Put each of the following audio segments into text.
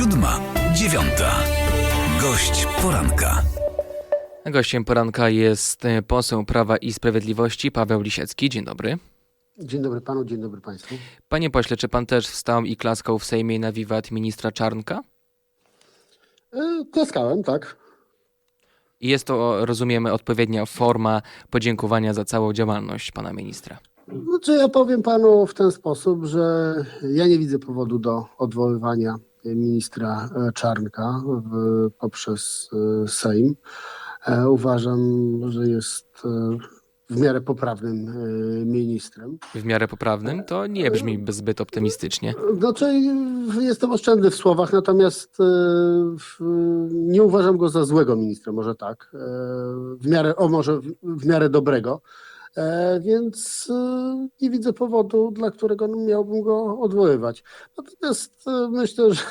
Siódma, dziewiąta. Gość poranka. Gościem poranka jest e, poseł Prawa i Sprawiedliwości Paweł Lisiecki. Dzień dobry. Dzień dobry panu, dzień dobry państwu. Panie pośle, czy pan też wstał i klaskał w Sejmie na wiwat ministra Czarnka? E, Klaskałem, tak. I jest to, rozumiemy, odpowiednia forma podziękowania za całą działalność pana ministra. Znaczy ja powiem panu w ten sposób, że ja nie widzę powodu do odwoływania ministra e, Czarnka w, poprzez e, Sejm. E, Uważam, że jest w miarę poprawnym ministrem. W miarę poprawnym to nie brzmi zbyt optymistycznie. Znaczy, jestem oszczędny w słowach, natomiast nie uważam go za złego ministra, może tak. W miarę, o może w miarę dobrego. E, Więc e, nie widzę powodu, dla którego miałbym go odwoływać. Natomiast e, myślę, że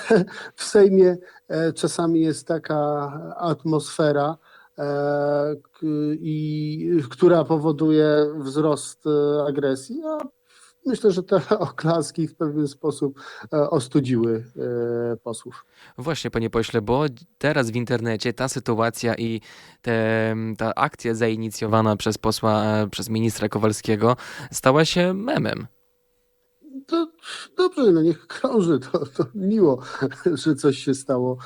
w Sejmie czasami jest taka atmosfera, która powoduje wzrost agresji, a Myślę, że te oklaski w pewien sposób e, ostudziły e, posłów. Właśnie, panie pośle, bo teraz w internecie ta sytuacja i te, ta akcja zainicjowana przez posła, e, przez ministra Kowalskiego stała się memem. To dobrze, no niech krąży, to, to miło, że coś się stało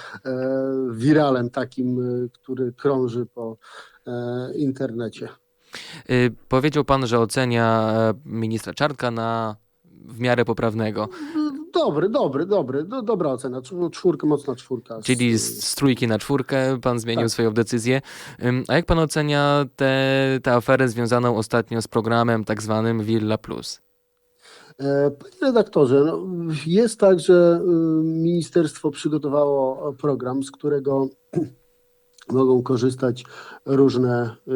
wiralem takim, który krąży po internecie. Y, Powiedział pan, że ocenia e, ministra Czarnka na w miarę poprawnego, Dobry, dobry, dobry, do, dobra ocena, Cz- czwórka, mocna czwórka. czyli z, z trójki na czwórkę pan zmienił Tak. swoją decyzję. A jak pan ocenia tę tę aferę związaną ostatnio z programem tak zwanym Villa Plus? E, Panie redaktorze, no, jest tak, że y, ministerstwo przygotowało program, z którego mogą korzystać różne y,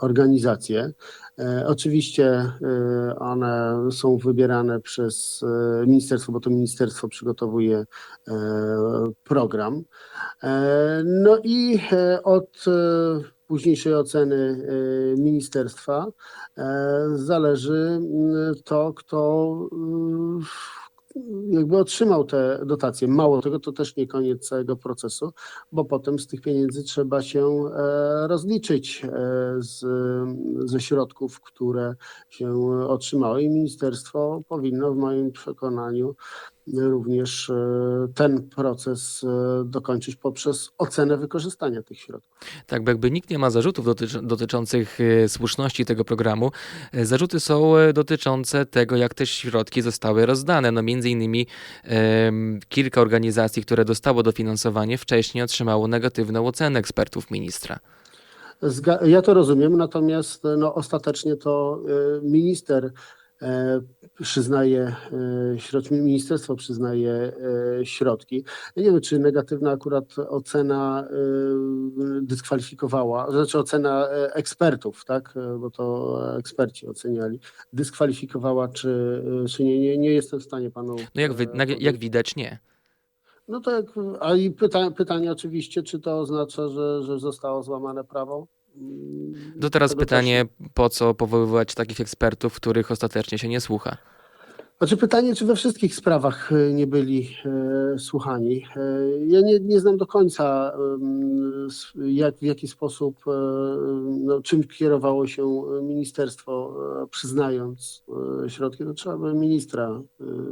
organizacje. E, Oczywiście y, one są wybierane przez e, ministerstwo, bo to ministerstwo przygotowuje e, program. E, No i od późniejszej oceny ministerstwa zależy mm, to, kto y, jakby otrzymał te dotacje. Mało tego, to też nie koniec całego procesu, bo potem z tych pieniędzy trzeba się e, rozliczyć e, z, ze środków, które się otrzymało i ministerstwo powinno w moim przekonaniu również e, ten proces e, dokończyć poprzez ocenę wykorzystania tych środków. Tak, bo jakby nikt nie ma zarzutów dotycz- dotyczących e, słuszności tego programu. Zarzuty są dotyczące tego, jak te środki zostały rozdane. No między innymi kilka organizacji, które dostało dofinansowanie, wcześniej otrzymało negatywną ocenę ekspertów ministra. Zga- ja to rozumiem, natomiast no, ostatecznie to minister przyznaje e, środki, ministerstwo przyznaje e, środki. Ja nie wiem, czy negatywna akurat ocena e, dyskwalifikowała, znaczy ocena e, ekspertów, tak, E, bo to eksperci oceniali, dyskwalifikowała, czy, e, czy nie, nie, nie jestem w stanie panu. No jak, wy, e, jak widać nie. No to jak, a i pyta, pytanie oczywiście, czy to oznacza, że, że zostało złamane prawo? To teraz pytanie, po co powoływać takich ekspertów, których ostatecznie się nie słucha? Znaczy pytanie, czy we wszystkich sprawach e, nie byli e, słuchani. E, ja nie, nie znam do końca, jak, w jaki sposób, no, czym kierowało się ministerstwo, przyznając środki. To trzeba by ministra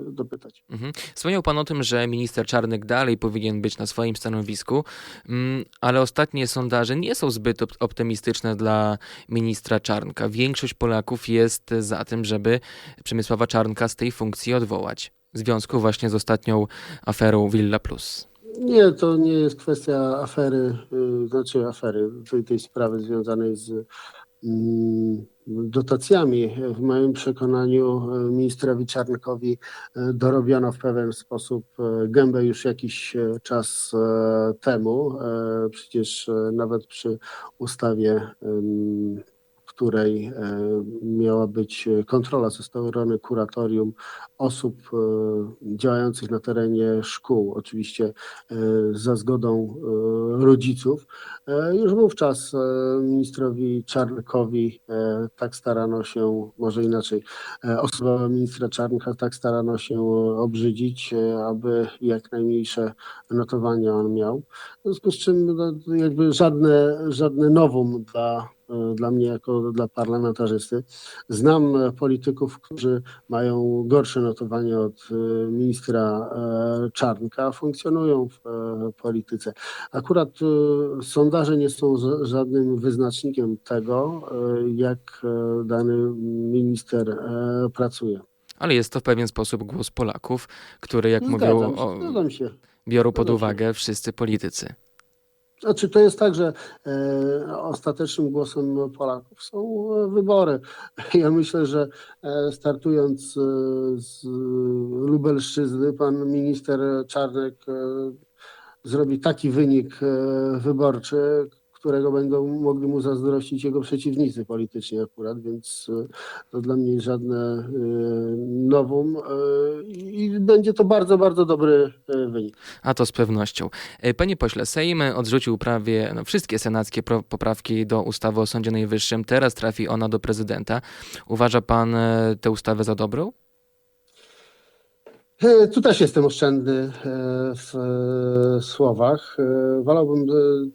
dopytać. Mhm. Wspomniał Pan o tym, że minister Czarnek dalej powinien być na swoim stanowisku, mm, ale ostatnie sondaże nie są zbyt op- optymistyczne dla ministra Czarnka. Większość Polaków jest za tym, żeby Przemysława Czarnka z tej funkcji odwołać. W związku właśnie z ostatnią aferą Villa Plus. Nie, to nie jest kwestia afery, y, znaczy afery, tej, tej sprawy związanej z mm, dotacjami. W moim przekonaniu y, ministrowi Czarnkowi y, dorobiono w pewien sposób gębę już jakiś czas temu. Przecież nawet przy ustawie której e, miała być kontrola ze strony kuratorium osób e, działających na terenie szkół, oczywiście e, za zgodą e, rodziców. E, Już wówczas e, ministrowi Czarnkowi e, tak starano się, może inaczej, e, osoba ministra Czarnka tak starano się e, obrzydzić, e, aby jak najmniejsze notowania on miał. W związku z czym no, jakby żadne, żadne nowum dla, e, dla mnie jako dla parlamentarzysty. Znam e, polityków, którzy mają gorsze notowania od e, ministra e, Czarnka, a funkcjonują w e, polityce. Akurat e, sondaże nie są ża- żadnym wyznacznikiem tego, e, jak e, dany minister e, pracuje. Ale jest to w pewien sposób głos Polaków, który, jak Zgadzam mówią, się, o, biorą pod zgadzam się. uwagę wszyscy politycy. Znaczy, to jest tak, że e, ostatecznym głosem Polaków są e, wybory. Ja myślę, że e, startując e, z Lubelszczyzny, pan minister Czarnek zrobi taki wynik wyborczy, którego będą mogli mu zazdrościć jego przeciwnicy polityczni akurat, więc e, to dla mnie żadne e, nowum e, i będzie to bardzo, bardzo dobry wynik. A to z pewnością. Panie pośle, Sejm odrzucił prawie no, wszystkie senackie poprawki do ustawy o Sądzie Najwyższym. Teraz trafi ona do prezydenta. Uważa pan tę ustawę za dobrą? E, Tu też jestem oszczędny e, w e, słowach. Wolałbym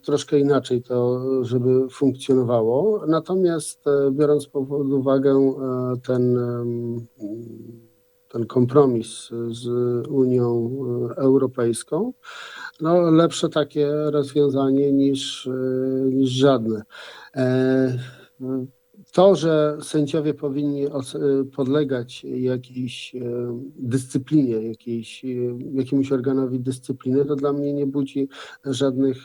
troszkę inaczej to, żeby funkcjonowało. Natomiast biorąc pod uwagę ten, ten kompromis z Unią Europejską, no lepsze takie rozwiązanie niż, niż żadne. To, że sędziowie powinni y, podlegać jakiejś e, dyscyplinie, jakiejś, e, jakiemuś organowi dyscypliny, to dla mnie nie budzi żadnych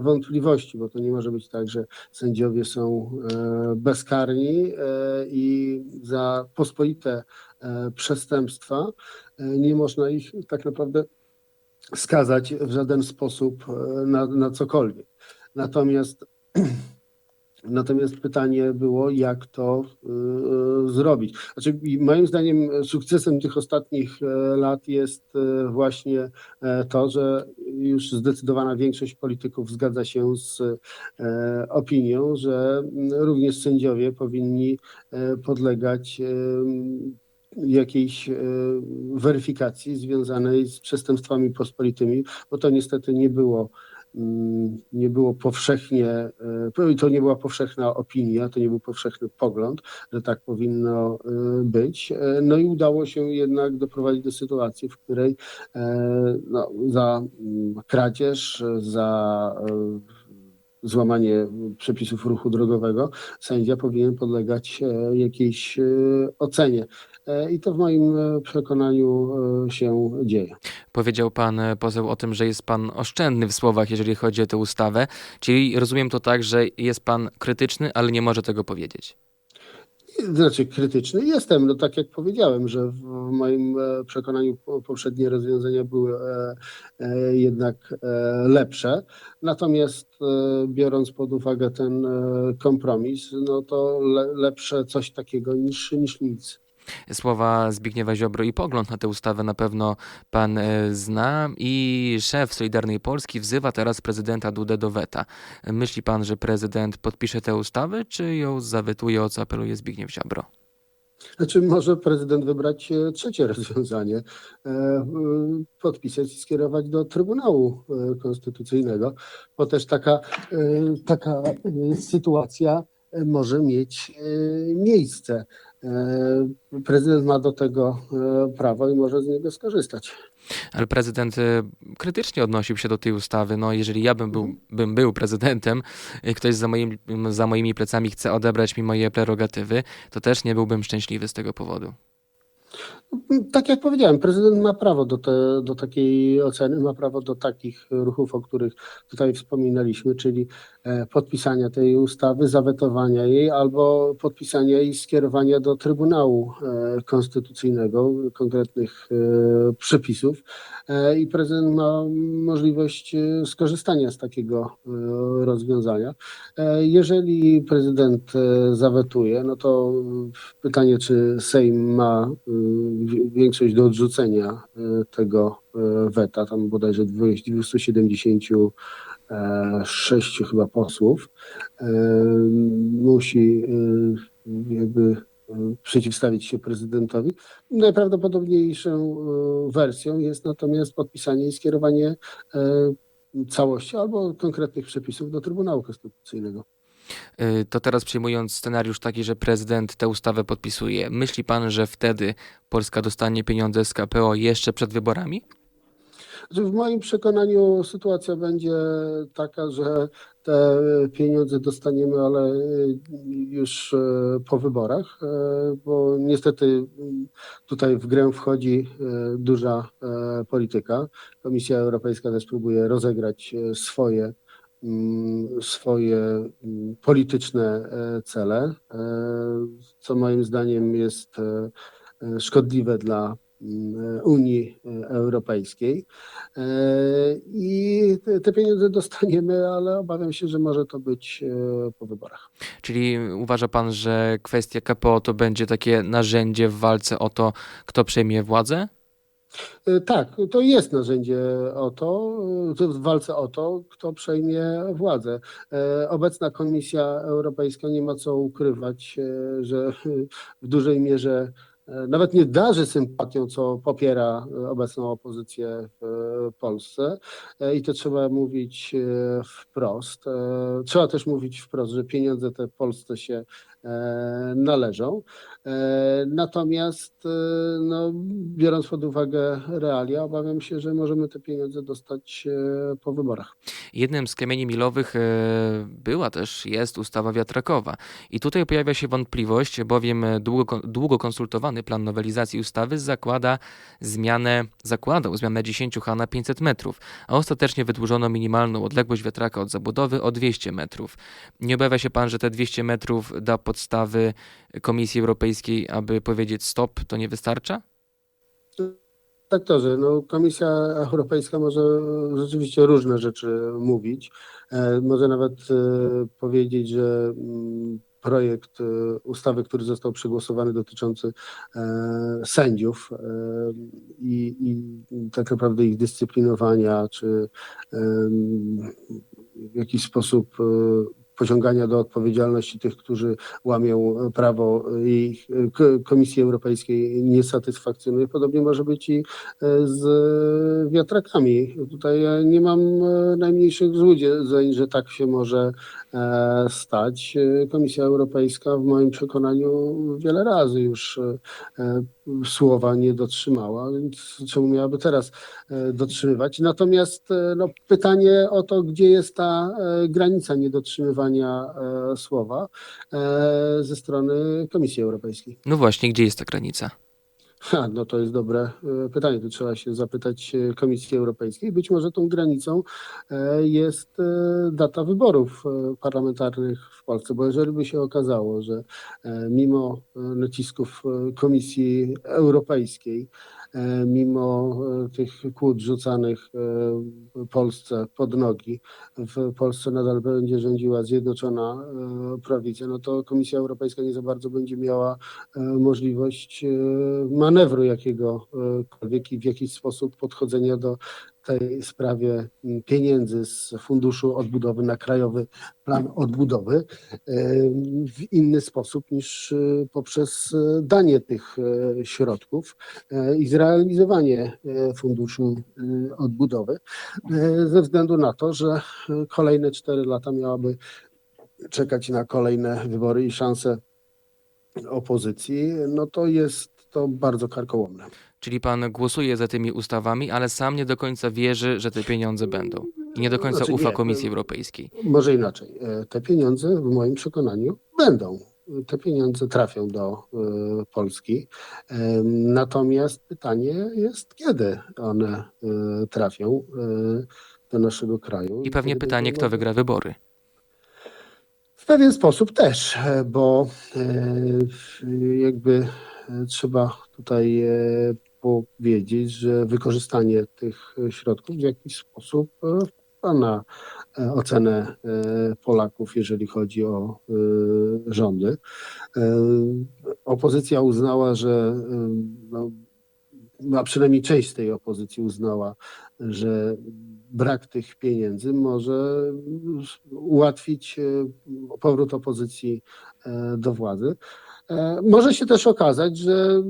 wątpliwości, bo to nie może być tak, że sędziowie są bezkarni i za pospolite przestępstwa nie można ich tak naprawdę skazać w żaden sposób na, na cokolwiek. Natomiast Natomiast pytanie było, jak to y, zrobić. Znaczy, moim zdaniem sukcesem tych ostatnich e, lat jest e, właśnie e, to, że już zdecydowana większość polityków zgadza się z opinią, że również sędziowie powinni podlegać jakiejś weryfikacji związanej z przestępstwami pospolitymi, bo to niestety nie było nie było powszechnie, e, to nie była powszechna opinia, to nie był powszechny pogląd, że tak powinno e, być. E, No i udało się jednak doprowadzić do sytuacji, w której no, za mm, kradzież, za złamanie przepisów ruchu drogowego, sędzia powinien podlegać jakiejś ocenie. E, I to w moim e, przekonaniu e, się dzieje. Powiedział pan poseł o tym, że jest pan oszczędny w słowach, jeżeli chodzi o tę ustawę. Czyli rozumiem to tak, że jest pan krytyczny, ale nie może tego powiedzieć. Znaczy krytyczny jestem, no tak jak powiedziałem, że w moim przekonaniu po- poprzednie rozwiązania były jednak lepsze. Natomiast biorąc pod uwagę ten kompromis, no to le, lepsze coś takiego niż, niż nic. Słowa Zbigniewa Ziobro i pogląd na tę ustawę na pewno pan e, zna i szef Solidarnej Polski wzywa teraz prezydenta Dudę do weta. Myśli pan, że prezydent podpisze tę ustawę, czy ją zawetuje, o co apeluje Zbigniew Ziobro? Znaczy może prezydent wybrać e, trzecie rozwiązanie, e, podpisać i skierować do Trybunału Konstytucyjnego, bo też taka, taka sytuacja może mieć miejsce. E, Prezydent ma do tego e, prawo i może z niego skorzystać. Ale prezydent e, krytycznie odnosił się do tej ustawy. No, jeżeli ja bym był, bym był prezydentem, i ktoś za, moim, za moimi plecami chce odebrać mi moje prerogatywy, to też nie byłbym szczęśliwy z tego powodu. Tak jak powiedziałem, prezydent ma prawo do, te, do takiej oceny, ma prawo do takich ruchów, o których tutaj wspominaliśmy, czyli e, podpisania tej ustawy, zawetowania jej albo podpisania i skierowania do Trybunału e, Konstytucyjnego konkretnych e, przepisów. E, I prezydent ma możliwość e, skorzystania z takiego e, rozwiązania. Jeżeli prezydent zawetuje, no to pytanie, czy Sejm ma wi- większość do odrzucenia tego weta, tam bodajże 276 chyba posłów, musi jakby przeciwstawić się prezydentowi. Najprawdopodobniejszą e, wersją jest natomiast podpisanie i skierowanie e, całości albo konkretnych przepisów do Trybunału Konstytucyjnego. Y, To teraz przyjmując scenariusz taki, że prezydent tę ustawę podpisuje, myśli pan, że wtedy Polska dostanie pieniądze z KPO jeszcze przed wyborami? Że W moim przekonaniu sytuacja będzie taka, że te pieniądze dostaniemy, ale już e, po wyborach, e, bo niestety tutaj w grę wchodzi duża polityka. Komisja Europejska też próbuje rozegrać swoje mm, swoje mm, polityczne cele, co moim zdaniem jest szkodliwe dla Unii e, Europejskiej. E, I te- pieniądze dostaniemy, ale obawiam się, że może to być e, po wyborach. Czyli uważa pan, że kwestia KPO to będzie takie narzędzie w walce o to, kto przejmie władzę? Tak, to jest narzędzie o to, w walce o to, kto przejmie władzę. Obecna Komisja Europejska nie ma co ukrywać, że w dużej mierze nawet nie darzy sympatią, co popiera e, obecną opozycję w e, Polsce. E, I to trzeba mówić e, wprost. E, Trzeba też mówić wprost, że pieniądze te Polsce się należą. Natomiast, no, biorąc pod uwagę realia, obawiam się, że możemy te pieniądze dostać po wyborach. Jednym z kamieni milowych była też, jest ustawa wiatrakowa. I tutaj pojawia się wątpliwość, bowiem długo, długo konsultowany plan nowelizacji ustawy zakłada zmianę, zakładał zmianę 10 H na 500 metrów, a ostatecznie wydłużono minimalną odległość wiatraka od zabudowy o 200 metrów. Nie obawia się pan, że te 200 metrów da podstawy Komisji Europejskiej, aby powiedzieć stop, to nie wystarcza? Tak to, że no, Komisja Europejska może rzeczywiście różne rzeczy mówić. E, Może nawet e, powiedzieć, że mm, projekt e, ustawy, który został przegłosowany dotyczący e, sędziów e, i, i tak naprawdę ich dyscyplinowania, czy w jakiś sposób pociągania do odpowiedzialności tych, którzy łamią prawo i Komisji Europejskiej nie satysfakcjonuje. Podobnie może być i e, z wiatrakami. Tutaj ja nie mam e, najmniejszych złudzeń, że tak się może e, stać. Komisja Europejska w moim przekonaniu wiele razy już słowa nie dotrzymała, więc czemu miałaby teraz e, dotrzymywać? Natomiast e, no, pytanie o to, gdzie jest ta e, granica niedotrzymywania słowa ze strony Komisji Europejskiej. No właśnie, gdzie jest ta granica? Ha, no to jest dobre e, pytanie. Tu trzeba się zapytać e, Komisji Europejskiej. Być może tą granicą e, jest data wyborów parlamentarnych w Polsce, bo jeżeli by się okazało, że mimo nacisków Komisji Europejskiej, mimo e, tych kłód rzucanych e, Polsce pod nogi, w Polsce nadal będzie rządziła zjednoczona e, prawica, no to Komisja Europejska nie za bardzo będzie miała e, możliwość e, manewru jakiegokolwiek i w jakiś sposób podchodzenia do tej sprawie m, pieniędzy z Funduszu Odbudowy na Krajowy Plan Odbudowy e, w inny sposób niż e, poprzez e, danie tych środków i zrealizowanie Funduszu Odbudowy ze względu na to, że kolejne cztery lata miałaby czekać na kolejne wybory i szanse opozycji, no to jest to bardzo karkołomne. Czyli pan głosuje za tymi ustawami, ale sam nie do końca wierzy, że te pieniądze będą. I nie do końca Znaczy ufa nie, Komisji Europejskiej. Może inaczej. E, Te pieniądze w moim przekonaniu będą. te pieniądze trafią do e, Polski. Natomiast pytanie jest, kiedy one e, trafią e, do naszego kraju. I pewnie pytanie, kto wygra wybory. w pewien sposób też, e, bo e, jakby e, trzeba tutaj e, powiedzieć, że wykorzystanie tych środków w jakiś sposób e, wpływa na e, ocenę e, Polaków, jeżeli chodzi o e, rządy. E, Opozycja uznała, że e, no, a przynajmniej część tej opozycji uznała, że brak tych pieniędzy może ułatwić e, powrót opozycji e, do władzy. E, Może się też okazać, że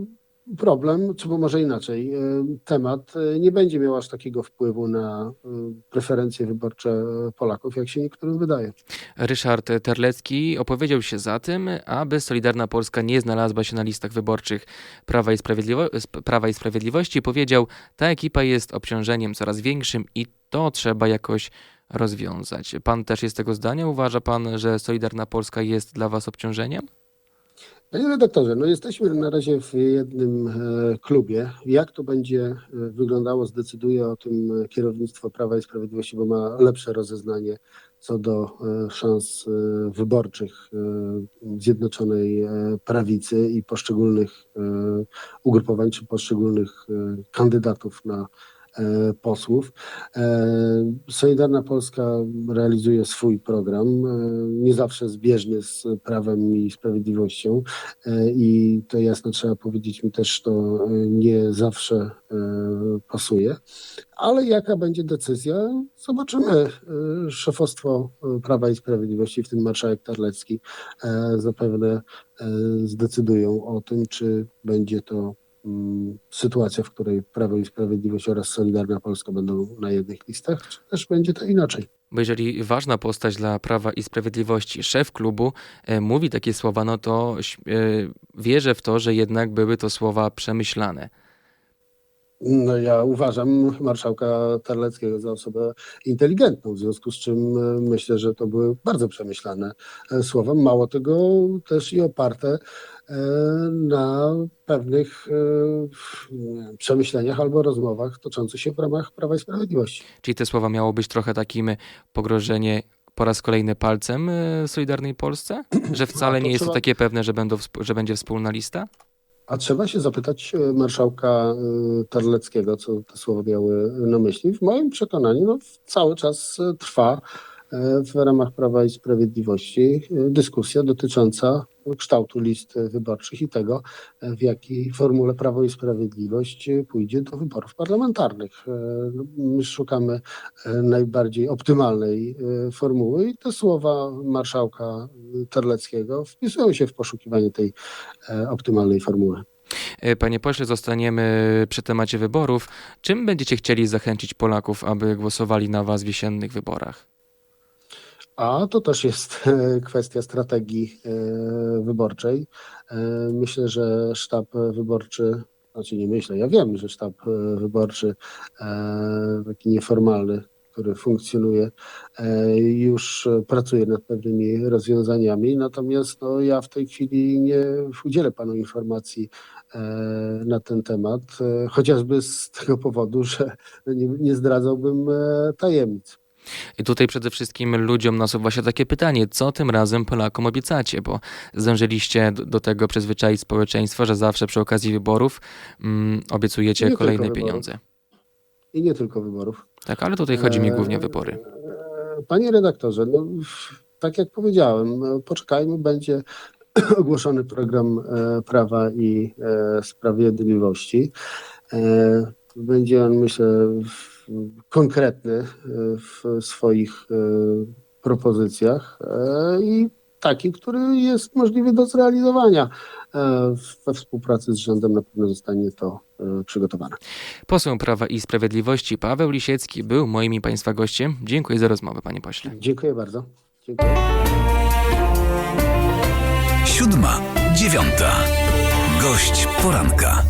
problem, czy może inaczej, e, temat e, nie będzie miał aż takiego wpływu na e, preferencje wyborcze Polaków, jak się niektórym wydaje. Ryszard Terlecki opowiedział się za tym, aby Solidarna Polska nie znalazła się na listach wyborczych Prawa i, Sprawiedliwo- sp- Prawa i Sprawiedliwości. Powiedział, ta ekipa jest obciążeniem coraz większym i to trzeba jakoś rozwiązać. Pan też jest tego zdania? Uważa pan, że Solidarna Polska jest dla was obciążeniem? Panie redaktorze, no jesteśmy na razie w jednym e, klubie. Jak to będzie e, wyglądało, zdecyduje o tym e, kierownictwo Prawa i Sprawiedliwości, bo ma lepsze rozeznanie co do szans wyborczych Zjednoczonej Prawicy i poszczególnych ugrupowań czy poszczególnych kandydatów na posłów. E, Solidarna Polska realizuje swój program, e, nie zawsze zbieżnie z Prawem i Sprawiedliwością. E, I to jasno trzeba powiedzieć, mi też to e, nie zawsze e, pasuje. Ale jaka będzie decyzja, zobaczymy. E, Szefostwo e, Prawa i Sprawiedliwości, w tym marszałek Terlecki, e, zapewne e, zdecydują o tym, czy będzie to sytuacja, w której Prawo i Sprawiedliwość oraz Solidarna Polska będą na jednych listach, czy też będzie to inaczej. Bo jeżeli ważna postać dla Prawa i Sprawiedliwości, szef klubu, e, mówi takie słowa, no to e, wierzę w to, że jednak były to słowa przemyślane. No ja uważam marszałka Terleckiego za osobę inteligentną, w związku z czym e, myślę, że to były bardzo przemyślane e, słowa. Mało tego też i oparte e, na pewnych przemyśleniach albo rozmowach toczących się w ramach Prawa i Sprawiedliwości. Czyli te słowa miało być trochę takim pogrożenie po raz kolejny palcem Solidarnej Polsce? Że wcale nie jest to takie pewne, że, będą, że będzie wspólna lista? A trzeba się zapytać e, marszałka e, Terleckiego, co te słowa miały na myśli. W moim przekonaniu no, cały czas e, trwa w ramach Prawa i Sprawiedliwości e, dyskusja dotycząca kształtu list e, wyborczych i tego, e, w jakiej formule Prawo i Sprawiedliwość e, pójdzie do wyborów parlamentarnych. E, My szukamy e, najbardziej optymalnej e, formuły i te słowa marszałka e, Terleckiego wpisują się w poszukiwanie tej e, optymalnej formuły. E, Panie pośle, zostaniemy przy temacie wyborów. Czym będziecie chcieli zachęcić Polaków, aby głosowali na was w jesiennych wyborach? A to też jest e, kwestia strategii e, wyborczej. E, Myślę, że sztab wyborczy, znaczy nie myślę, ja wiem, że sztab wyborczy, taki nieformalny, który funkcjonuje, już pracuje nad pewnymi rozwiązaniami. Natomiast no, ja w tej chwili nie udzielę panu informacji na ten temat, chociażby z tego powodu, że nie, nie zdradzałbym tajemnic. I tutaj przede wszystkim ludziom nasuwa się takie pytanie, co tym razem Polakom obiecacie, bo zdążyliście do, do tego przyzwyczaić społeczeństwo, że zawsze przy okazji wyborów mm, obiecujecie kolejne pieniądze. I nie tylko wyborów. Tak, ale tutaj chodzi mi głównie o wybory. e, Panie redaktorze, no, tak jak powiedziałem, no, poczekajmy, będzie ogłoszony program e, Prawa i e, Sprawiedliwości. E, Będzie on, myślę, w- konkretny e, w swoich e, propozycjach e, i taki, który jest możliwy do zrealizowania. E, We współpracy z rządem na pewno zostanie to e, przygotowane. Poseł Prawa i Sprawiedliwości Paweł Lisiecki był moim i Państwa gościem. Dziękuję za rozmowę, panie pośle. Dziękuję bardzo. Dziękuję. Siódma, dziewiąta. Gość poranka.